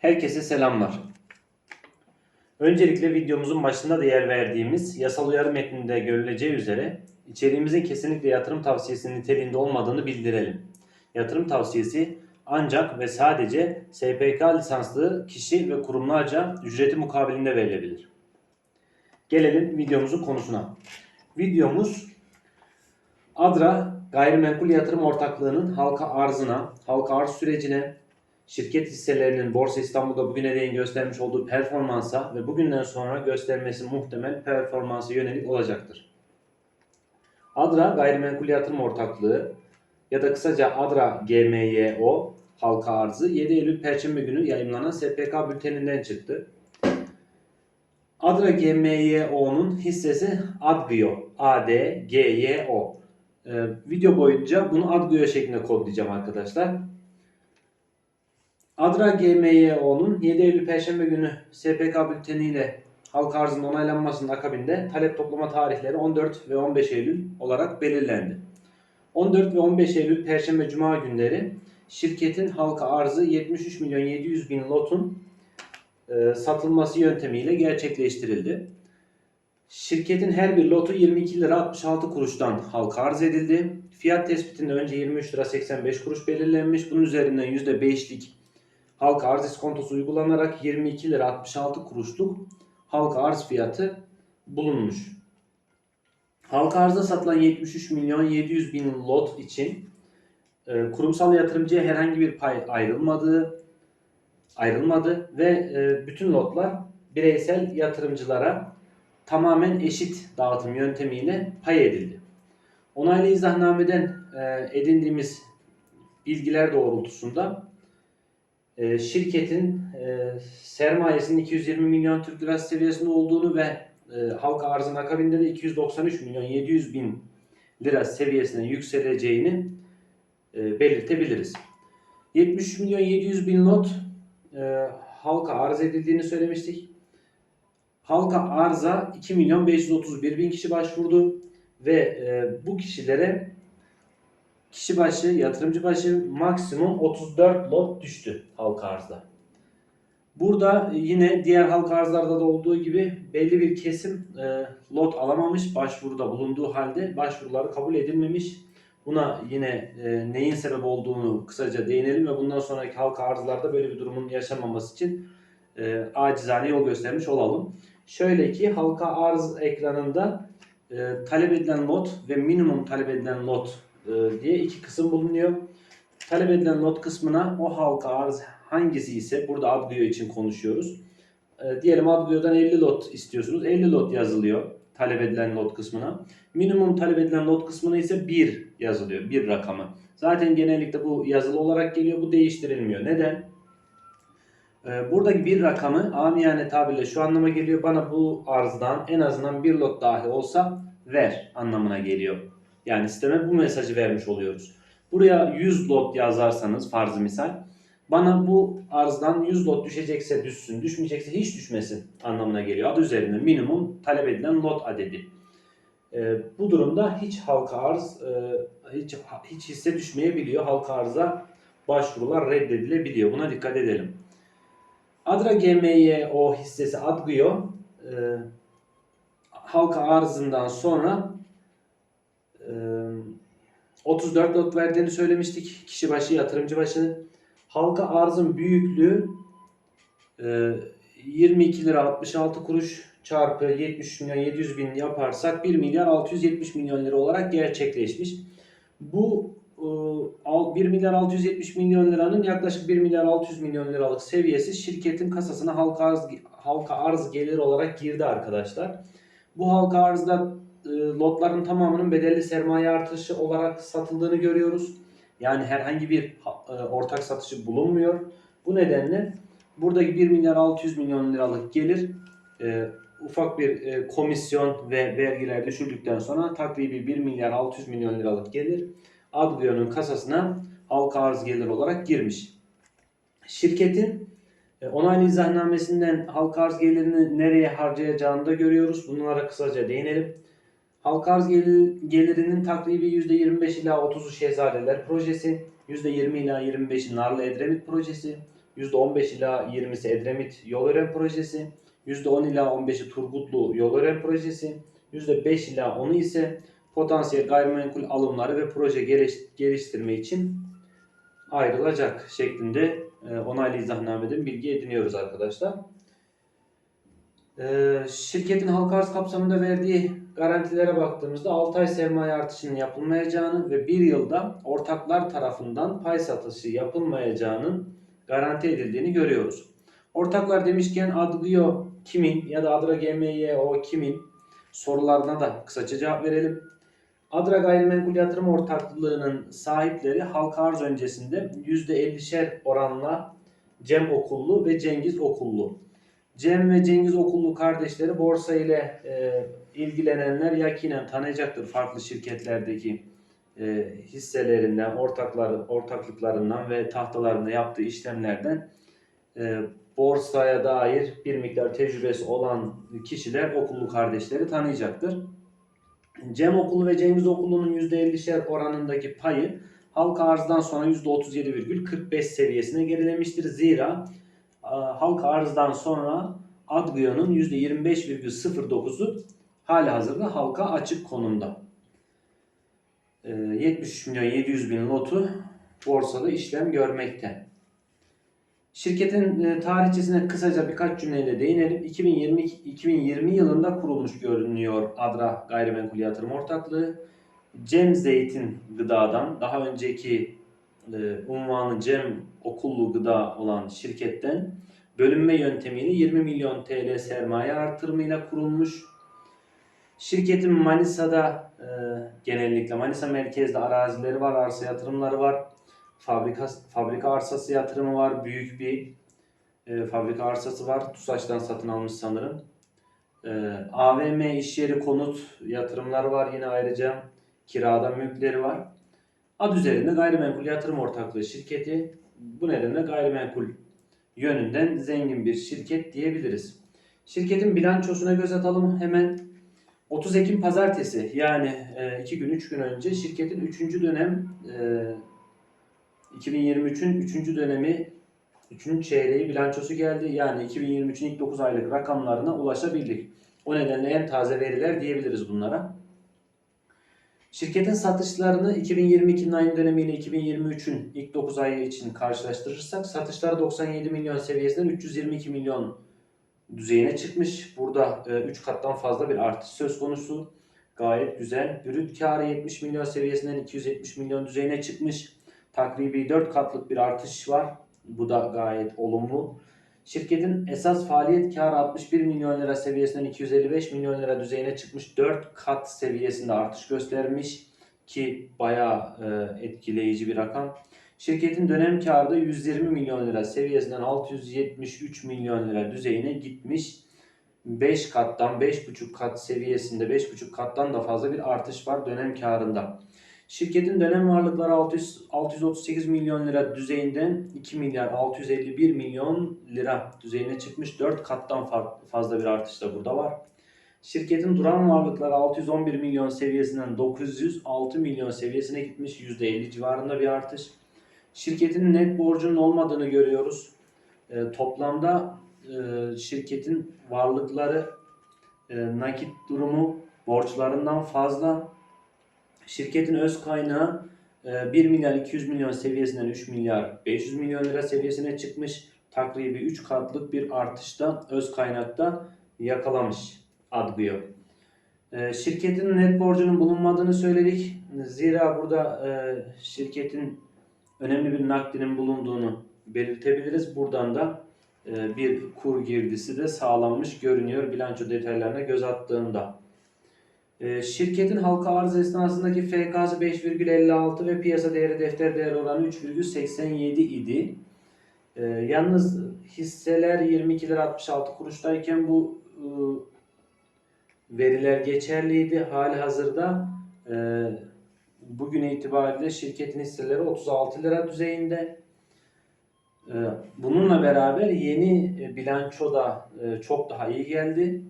Herkese selamlar. Öncelikle videomuzun başında da yer verdiğimiz yasal uyarı metninde görüleceği üzere içeriğimizin kesinlikle yatırım tavsiyesi niteliğinde olmadığını bildirelim. Yatırım tavsiyesi ancak ve sadece SPK lisanslı kişi ve kurumlarca ücreti mukabilinde verilebilir. Gelelim videomuzun konusuna. Videomuz Adra Gayrimenkul Yatırım Ortaklığı'nın halka arzına, halka arz sürecine, şirket hisselerinin Borsa İstanbul'da bugüne değin göstermiş olduğu performansa ve bugünden sonra göstermesi muhtemel performansa yönelik olacaktır. Adra Gayrimenkul Yatırım Ortaklığı ya da kısaca Adra GMYO halka arzı 7 Eylül Perşembe günü yayınlanan SPK bülteninden çıktı. Adra GMYO'nun hissesi Adgio. A-D-G-Y-O. Ee, video boyunca bunu Adgio şeklinde kodlayacağım arkadaşlar. Adra GMYO'nun 7 Eylül Perşembe günü SPK bülteniyle halka arzının onaylanmasının akabinde talep toplama tarihleri 14 ve 15 Eylül olarak belirlendi. 14 ve 15 Eylül Perşembe Cuma günleri şirketin halka arzı 73 milyon 700 bin lotun e, satılması yöntemiyle gerçekleştirildi. Şirketin her bir lotu 22 lira 66 kuruştan halka arz edildi. Fiyat tespitinde önce 23 lira 85 kuruş belirlenmiş. Bunun üzerinden %5'lik halka arz iskontosu uygulanarak 22 lira 66 kuruşluk halka arz fiyatı bulunmuş. Halka arzda satılan 73 milyon 700 bin lot için e, kurumsal yatırımcıya herhangi bir pay ayrılmadığı ayrılmadı ve e, bütün lotlar bireysel yatırımcılara tamamen eşit dağıtım yöntemiyle pay edildi. Onaylı izahnameden e, edindiğimiz bilgiler doğrultusunda e, şirketin e, sermayesinin 220 milyon Türk lirası seviyesinde olduğunu ve e, halka arzın akabinde de 293 milyon 700 bin lira seviyesine yükseleceğini e, belirtebiliriz. 73 milyon 700 bin lot e, halka arz edildiğini söylemiştik. Halka arza 2 milyon 531 bin kişi başvurdu ve bu kişilere kişi başı, yatırımcı başı maksimum 34 lot düştü halka arzda. Burada yine diğer halka arzlarda da olduğu gibi belli bir kesim e, lot alamamış başvuruda bulunduğu halde başvuruları kabul edilmemiş. Buna yine e, neyin sebep olduğunu kısaca değinelim ve bundan sonraki halka arzlarda böyle bir durumun yaşanmaması için e, acizane yol göstermiş olalım. Şöyle ki halka arz ekranında e, talep edilen lot ve minimum talep edilen lot e, diye iki kısım bulunuyor. Talep edilen lot kısmına o halka arz hangisi ise burada Adgio için konuşuyoruz. E, diyelim Adgio'dan 50 lot istiyorsunuz. 50 lot yazılıyor talep edilen lot kısmına. Minimum talep edilen lot kısmına ise 1 yazılıyor. Bir rakamı. Zaten genellikle bu yazılı olarak geliyor. Bu değiştirilmiyor. Neden? Ee, buradaki bir rakamı amiyane tabirle şu anlama geliyor. Bana bu arzdan en azından bir lot dahi olsa ver anlamına geliyor. Yani sisteme bu mesajı vermiş oluyoruz. Buraya 100 lot yazarsanız farzı misal bana bu arzdan 100 lot düşecekse düşsün, düşmeyecekse hiç düşmesin anlamına geliyor. Adı üzerinde minimum talep edilen lot adedi. E, bu durumda hiç halka arz e, hiç hiç hisse düşmeyebiliyor. Halka arza başvurular reddedilebiliyor. Buna dikkat edelim. Adra GMYO hissesi Adgio e, halka arzından sonra 34 lot verdiğini söylemiştik. Kişi başı, yatırımcı başı. Halka arzın büyüklüğü e, 22 lira 66 kuruş çarpı 70 milyon 700 bin yaparsak 1 milyar 670 milyon lira olarak gerçekleşmiş. Bu e, 1 milyar 670 milyon liranın yaklaşık 1 milyar 600 milyon liralık seviyesi şirketin kasasına halka arz, halka arz gelir olarak girdi arkadaşlar. Bu halka arzda e, lotların tamamının bedelli sermaye artışı olarak satıldığını görüyoruz. Yani herhangi bir e, ortak satışı bulunmuyor. Bu nedenle buradaki 1 milyar 600 milyon liralık gelir e, ufak bir e, komisyon ve vergiler düşürdükten sonra takribi 1 milyar 600 milyon liralık gelir Adlio'nun kasasına halka arz gelir olarak girmiş. Şirketin e, onaylı izahnamesinden halka arz gelirini nereye harcayacağını da görüyoruz. Bunlara kısaca değinelim. Halka arz gelir, gelirinin takribi %25 ila 30'u Şehzadeler projesi, %20 ila 25'i Narlı Edremit projesi, %15 ila 20'si Edremit Yolören projesi, %10 ila 15'i Turgutlu Yolören projesi, %5 ila 10'u ise potansiyel gayrimenkul alımları ve proje geliş- geliştirme için ayrılacak şeklinde e, onaylı izahnameden bilgi ediniyoruz arkadaşlar. E, şirketin halka arz kapsamında verdiği garantilere baktığımızda 6 ay sermaye artışının yapılmayacağını ve 1 yılda ortaklar tarafından pay satışı yapılmayacağının garanti edildiğini görüyoruz. Ortaklar demişken Adgio kimin ya da Adra GMYO kimin sorularına da kısaca cevap verelim. Adra Gayrimenkul Yatırım Ortaklığı'nın sahipleri halka arz öncesinde %50'şer oranla Cem Okullu ve Cengiz Okullu. Cem ve Cengiz Okullu kardeşleri borsa ile e, ilgilenenler yakinen tanıyacaktır farklı şirketlerdeki e, hisselerinden, ortakları, ortaklıklarından ve tahtalarında yaptığı işlemlerden e, borsaya dair bir miktar tecrübesi olan kişiler okullu kardeşleri tanıyacaktır. Cem Okulu ve Cengiz Okulu'nun %50'şer oranındaki payı halka arzdan sonra %37,45 seviyesine gerilemiştir. Zira e, halka arzdan sonra Adgio'nun %25,09'u hali hazırda halka açık konumda. E, 73 milyon 700 bin lotu borsada işlem görmekte. Şirketin e, tarihçesine kısaca birkaç cümleyle değinelim. 2020 2020 yılında kurulmuş görünüyor Adra Gayrimenkul Yatırım Ortaklığı. Cem Zeytin Gıda'dan daha önceki e, unvanı Cem Okullu Gıda olan şirketten bölünme yöntemiyle 20 milyon TL sermaye artırımıyla kurulmuş. Şirketin Manisa'da e, genellikle Manisa merkezde arazileri var, arsa yatırımları var. Fabrika fabrika arsası yatırımı var. Büyük bir e, fabrika arsası var. TUSAŞ'tan satın almış sanırım. E, AVM iş yeri konut yatırımları var yine ayrıca. Kirada mülkleri var. Ad üzerinde gayrimenkul yatırım ortaklığı şirketi. Bu nedenle gayrimenkul yönünden zengin bir şirket diyebiliriz. Şirketin bilançosuna göz atalım hemen. 30 Ekim pazartesi yani 2 gün 3 gün önce şirketin 3. dönem e, 2023'ün 3. dönemi 3. çeyreği bilançosu geldi. Yani 2023'ün ilk 9 aylık rakamlarına ulaşabildik. O nedenle en taze veriler diyebiliriz bunlara. Şirketin satışlarını 2022'nin aynı dönemiyle 2023'ün ilk 9 ayı için karşılaştırırsak satışlar 97 milyon seviyesinden 322 milyon düzeyine çıkmış. Burada 3 kattan fazla bir artış söz konusu. Gayet güzel. Brüt karı 70 milyon seviyesinden 270 milyon düzeyine çıkmış. Takribi 4 katlık bir artış var. Bu da gayet olumlu. Şirketin esas faaliyet karı 61 milyon lira seviyesinden 255 milyon lira düzeyine çıkmış. 4 kat seviyesinde artış göstermiş ki bayağı e, etkileyici bir rakam. Şirketin dönem karı da 120 milyon lira seviyesinden 673 milyon lira düzeyine gitmiş. 5 kattan 5,5 kat seviyesinde 5,5 kattan da fazla bir artış var dönem karında. Şirketin dönem varlıkları 600, 638 milyon lira düzeyinden 2 milyar 651 milyon lira düzeyine çıkmış. 4 kattan fazla bir artış da burada var. Şirketin duran varlıkları 611 milyon seviyesinden 906 milyon seviyesine gitmiş. %50 civarında bir artış. Şirketin net borcunun olmadığını görüyoruz. E, toplamda e, şirketin varlıkları e, nakit durumu borçlarından fazla. Şirketin öz kaynağı 1 milyar 200 milyon seviyesinden 3 milyar 500 milyon lira seviyesine çıkmış. Takribi 3 katlık bir artışta öz kaynakta yakalamış Adgio. Şirketin net borcunun bulunmadığını söyledik. Zira burada şirketin önemli bir nakdinin bulunduğunu belirtebiliriz. Buradan da bir kur girdisi de sağlanmış görünüyor bilanço detaylarına göz attığında. Ee, şirketin halka arz esnasındaki FK'sı 5,56 ve piyasa değeri defter değeri oranı 3,87 idi. Ee, yalnız hisseler 22 lira 66 kuruştayken bu e, veriler geçerliydi. Hali hazırda e, bugün itibariyle şirketin hisseleri 36 lira düzeyinde. E, bununla beraber yeni bilanço da çok daha iyi geldi.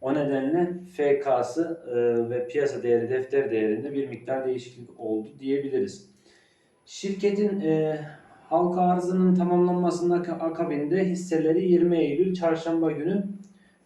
O nedenle FK'sı e, ve piyasa değeri defter değerinde bir miktar değişiklik oldu diyebiliriz. Şirketin e, halka arzının tamamlanmasının ak- akabinde hisseleri 20 Eylül çarşamba günü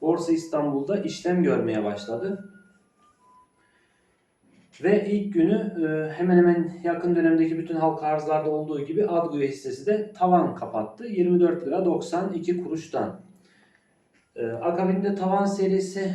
Borsa İstanbul'da işlem görmeye başladı. Ve ilk günü e, hemen hemen yakın dönemdeki bütün halka arzlarda olduğu gibi Adgüye hissesi de tavan kapattı. 24 lira 92 kuruştan. E, akabinde tavan serisi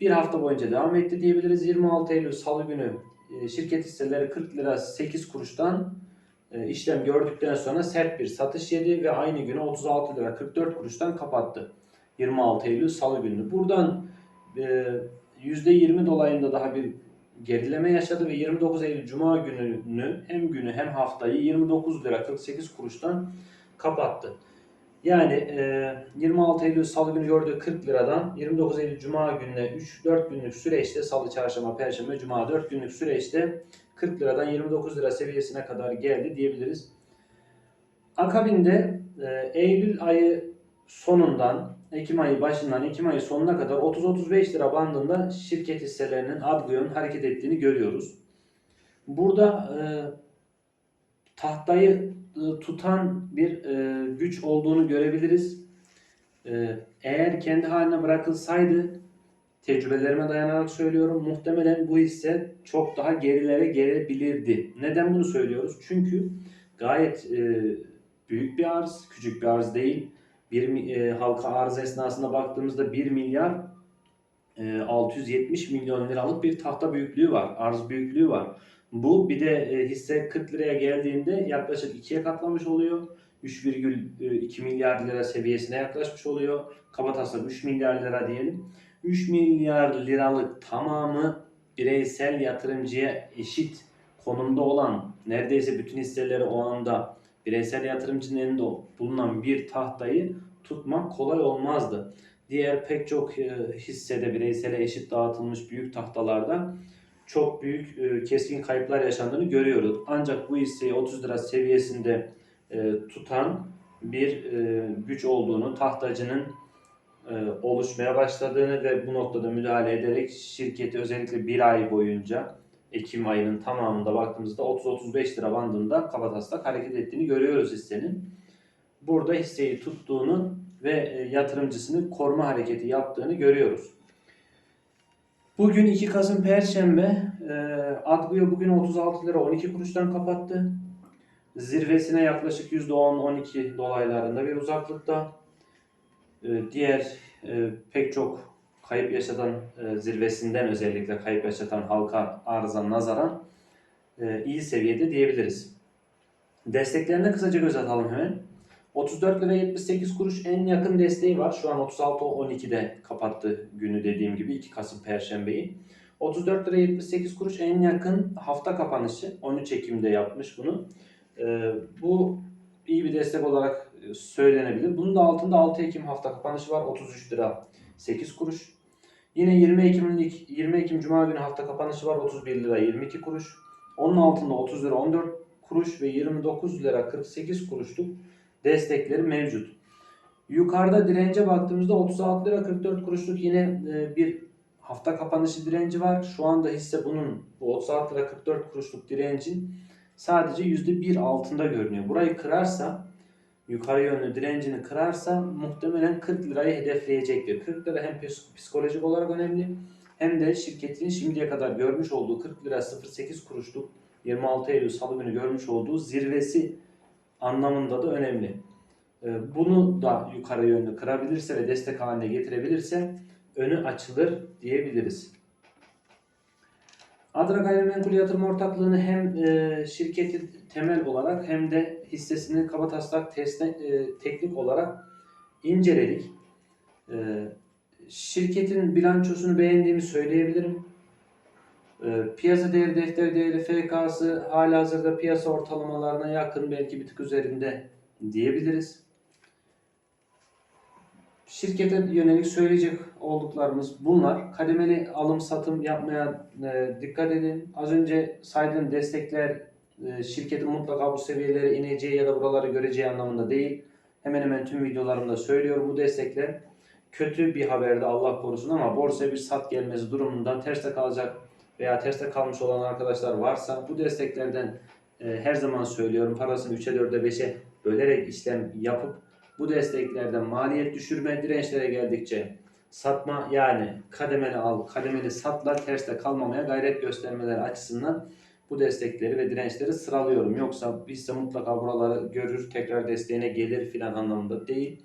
bir hafta boyunca devam etti diyebiliriz. 26 Eylül Salı günü e, şirket hisseleri 40 lira 8 kuruştan işlem gördükten sonra sert bir satış yedi ve aynı günü 36 lira 44 kuruştan kapattı. 26 Eylül Salı günü. Buradan e, %20 dolayında daha bir gerileme yaşadı ve 29 Eylül Cuma gününü hem günü hem haftayı 29 lira 48 kuruştan kapattı. Yani e, 26 Eylül Salı günü gördüğü 40 liradan 29 Eylül Cuma gününe 3-4 günlük süreçte Salı, Çarşamba, Perşembe, Cuma 4 günlük süreçte 40 liradan 29 lira seviyesine kadar geldi diyebiliriz. Akabinde e, Eylül ayı sonundan Ekim ayı başından Ekim ayı sonuna kadar 30-35 lira bandında şirket hisselerinin Adguyon'un hareket ettiğini görüyoruz. Burada e, tahtayı e, tutan bir e, güç olduğunu görebiliriz. E, eğer kendi haline bırakılsaydı tecrübelerime dayanarak söylüyorum muhtemelen bu hisse çok daha gerilere gelebilirdi. Neden bunu söylüyoruz? Çünkü gayet e, büyük bir arz, küçük bir arz değil. Bir e, halka arz esnasında baktığımızda 1 milyar e, 670 milyon liralık bir tahta büyüklüğü var, arz büyüklüğü var. Bu bir de e, hisse 40 liraya geldiğinde yaklaşık ikiye katlamış oluyor. 3,2 milyar lira seviyesine yaklaşmış oluyor. Kabataslak 3 milyar lira diyelim. 3 milyar liralık tamamı bireysel yatırımcıya eşit konumda olan neredeyse bütün hisseleri o anda bireysel yatırımcının elinde bulunan bir tahtayı tutmak kolay olmazdı. Diğer pek çok e, hissede bireysele eşit dağıtılmış büyük tahtalarda çok büyük e, keskin kayıplar yaşandığını görüyoruz. Ancak bu hisseyi 30 lira seviyesinde e, tutan bir güç olduğunu, tahtacının oluşmaya başladığını ve bu noktada müdahale ederek şirketi özellikle bir ay boyunca Ekim ayının tamamında baktığımızda 30-35 lira bandında kabataslak hareket ettiğini görüyoruz hissenin. Burada hisseyi tuttuğunu ve e, yatırımcısını koruma hareketi yaptığını görüyoruz. Bugün 2 Kasım Perşembe. E, Adguyo bugün 36 lira 12 kuruştan kapattı. Zirvesine yaklaşık %10-12 dolaylarında bir uzaklıkta. E, diğer pek çok kayıp yaşatan e, zirvesinden özellikle kayıp yaşatan halka arıza nazaran e, iyi seviyede diyebiliriz. Desteklerine kısaca göz atalım hemen. 34 lira 78 kuruş en yakın desteği var. Şu an 36.12'de kapattı günü dediğim gibi 2 Kasım Perşembeyi. 34 lira 78 kuruş en yakın hafta kapanışı. 13 Ekim'de yapmış bunu. Ee, bu iyi bir destek olarak söylenebilir. Bunun da altında 6 Ekim hafta kapanışı var. 33 lira 8 kuruş. Yine 20 Ekim'lik 20 Ekim Cuma günü hafta kapanışı var. 31 lira 22 kuruş. Onun altında 30 lira 14 kuruş ve 29 lira 48 kuruşluk destekleri mevcut. Yukarıda dirence baktığımızda 36 lira 44 kuruşluk yine e, bir hafta kapanışı direnci var. Şu anda hisse bunun bu 36 lira 44 kuruşluk direncin sadece %1 altında görünüyor. Burayı kırarsa yukarı yönlü direncini kırarsa muhtemelen 40 lirayı hedefleyecektir. 40 lira hem psik- psikolojik olarak önemli hem de şirketin şimdiye kadar görmüş olduğu 40 lira 08 kuruşluk 26 Eylül Salı günü görmüş olduğu zirvesi anlamında da önemli. Ee, Bunu da yukarı yönlü kırabilirse ve destek haline getirebilirse önü açılır diyebiliriz. Adra Gayrimenkul Yatırım Ortaklığı'nı hem e, şirketi temel olarak hem de hissesini kabataslak tesne- e, teknik olarak inceledik. E, şirketin bilançosunu beğendiğimi söyleyebilirim. E, piyasa değeri, defter değeri, FK'sı halihazırda piyasa ortalamalarına yakın belki bir tık üzerinde diyebiliriz. Şirkete yönelik söyleyecek olduklarımız bunlar. Kademeli alım satım yapmaya e, dikkat edin. Az önce saydığım destekler şirketin mutlaka bu seviyelere ineceği ya da buraları göreceği anlamında değil. Hemen hemen tüm videolarımda söylüyorum bu destekler. Kötü bir haberde Allah korusun ama borsaya bir sat gelmesi durumundan terste kalacak veya terste kalmış olan arkadaşlar varsa bu desteklerden e, her zaman söylüyorum parasını 3'e 4'e 5'e bölerek işlem yapıp bu desteklerden maliyet düşürme dirençlere geldikçe satma yani kademeli al, kademeli satla terste kalmamaya gayret göstermeleri açısından bu destekleri ve dirençleri sıralıyorum. Yoksa hisse mutlaka buraları görür, tekrar desteğine gelir filan anlamında değil.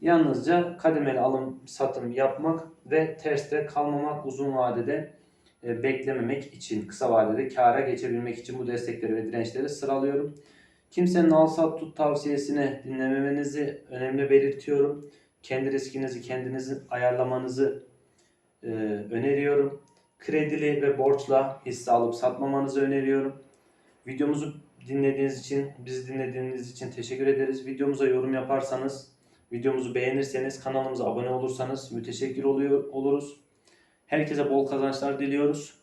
Yalnızca kademeli alım satım yapmak ve terste kalmamak uzun vadede e, beklememek için, kısa vadede kâra geçebilmek için bu destekleri ve dirençleri sıralıyorum. Kimsenin al sat tut tavsiyesini dinlememenizi önemli belirtiyorum. Kendi riskinizi kendinizi ayarlamanızı e, öneriyorum. Kredili ve borçla hisse alıp satmamanızı öneriyorum. Videomuzu dinlediğiniz için, bizi dinlediğiniz için teşekkür ederiz. Videomuza yorum yaparsanız, videomuzu beğenirseniz, kanalımıza abone olursanız müteşekkir oluyor oluruz. Herkese bol kazançlar diliyoruz.